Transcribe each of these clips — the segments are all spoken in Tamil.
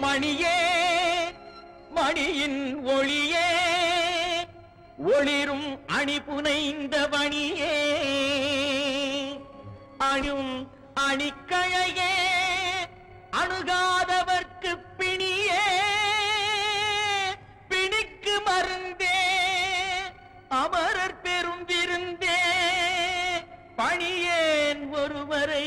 மணியே மணியின் ஒளியே ஒளிரும் அணி புனைந்த பணியே அணும் அணிக்கழையே அணுகாதவர்க்கு பிணியே. பிணிக்கு மருந்தே அமரர் பெரும் விருந்தே பணியேன் ஒருவரை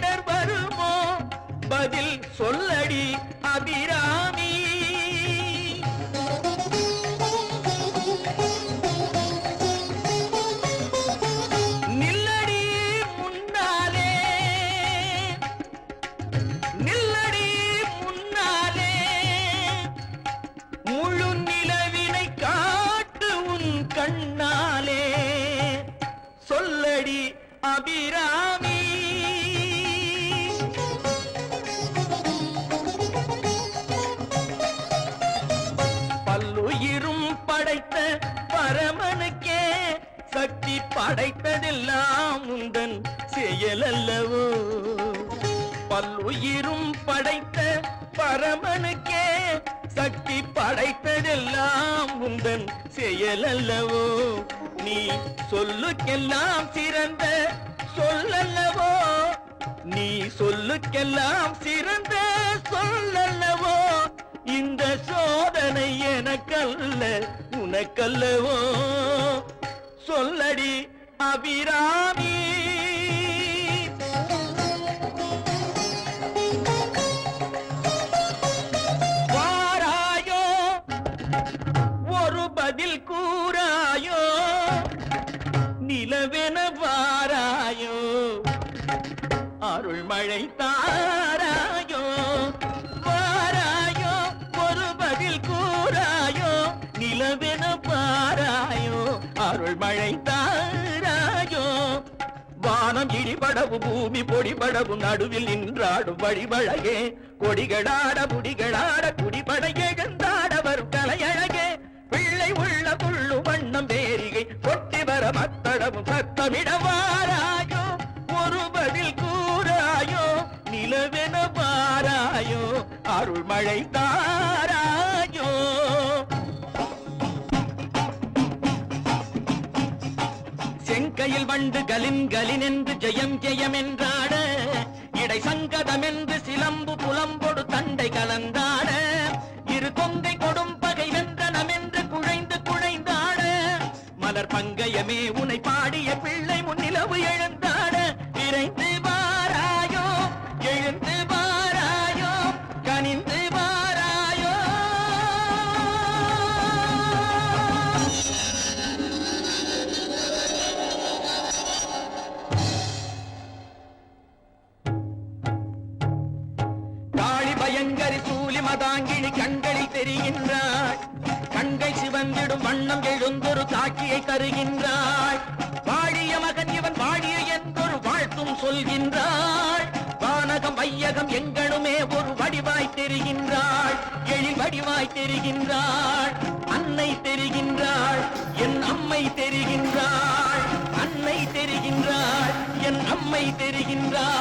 பதில் சொல்லடி அபிராமி. நில்லடி முன்னாலே. நில்லடி முன்னாலே. முழு நிலவினை காட்டு உன் கண்ணாலே. சொல்லடி அபிராமி. சக்தி படைத்ததெல்லாம் உந்தன் செயலல்லவோ? பல்லுயிரும் படைத்த பரமனுக்கே சக்தி படைத்ததெல்லாம் உந்தன் செயலல்லவோ? நீ சொல்லுக்கெல்லாம் சிறந்த சொல்லல்லவோ? நீ சொல்லுக்கெல்லாம் சிறந்த சொல்லல்லவோ? இந்த சோதனை எனக்கல்ல உனக்கல்லவோ? சொல்லடி அபிராமி. வாராயோ ஒரு பதில் கூறாயோ நிலவென வாராயோ அருள்மழை தாராயோ வாராயோ ஒரு பதில் கூறாயோ நிலவென பாராயோ அருள் மழை தாராயோ வானம் இடிபடவு பூமி பொடிபடவு நடுவில் நின்றாடும் வழிபழகே கொடிகளாட முடிகளாட குடிபட எழுந்தாட வரும் கலையழகே. பிள்ளை உள்ள புள்ளு வண்ணம் பேரிகை கொட்டி வர மத்தடவும் சத்தமிடவாராயோ ஒரு பதில் கூறாயோ நிலவென பாராயோ அருள்மழை தார செங்கையில் வண்டு கலின் கலின் என்று ஜெயம் ஜெயம் என்றாட இடை சங்கதம் என்று சிலம்பு புலம்பொடு தண்டை கலந்தாட இரு கொங்கை கொடும் பகை வென்றனம் என்று குழைந்து குழைந்தாட மலர் பங்கயமே உனை பாடிய பிள்ளை முன்னிலவு எழுந்த சூலி மதாங்கினி கண்களில் தெரிகின்றாள் கண்கள் சிவந்திடும் வண்ணம் எழுந்தொரு காட்சியை தருகின்றாய். வாழிய மகன் இவன் வாழிய என்றொரு வாழ்த்தும் சொல்கின்றாள் வானகம் வையகம் எங்களுமே ஒரு வடிவாய் தெரிகின்றாள் எழில் வடிவாய் தெரிகின்றாள் அன்னை தெரிகின்றாள் என் அம்மை தெரிகின்றாள் அன்னை தெரிகின்றாள் என் அம்மை தெரிகின்றாள்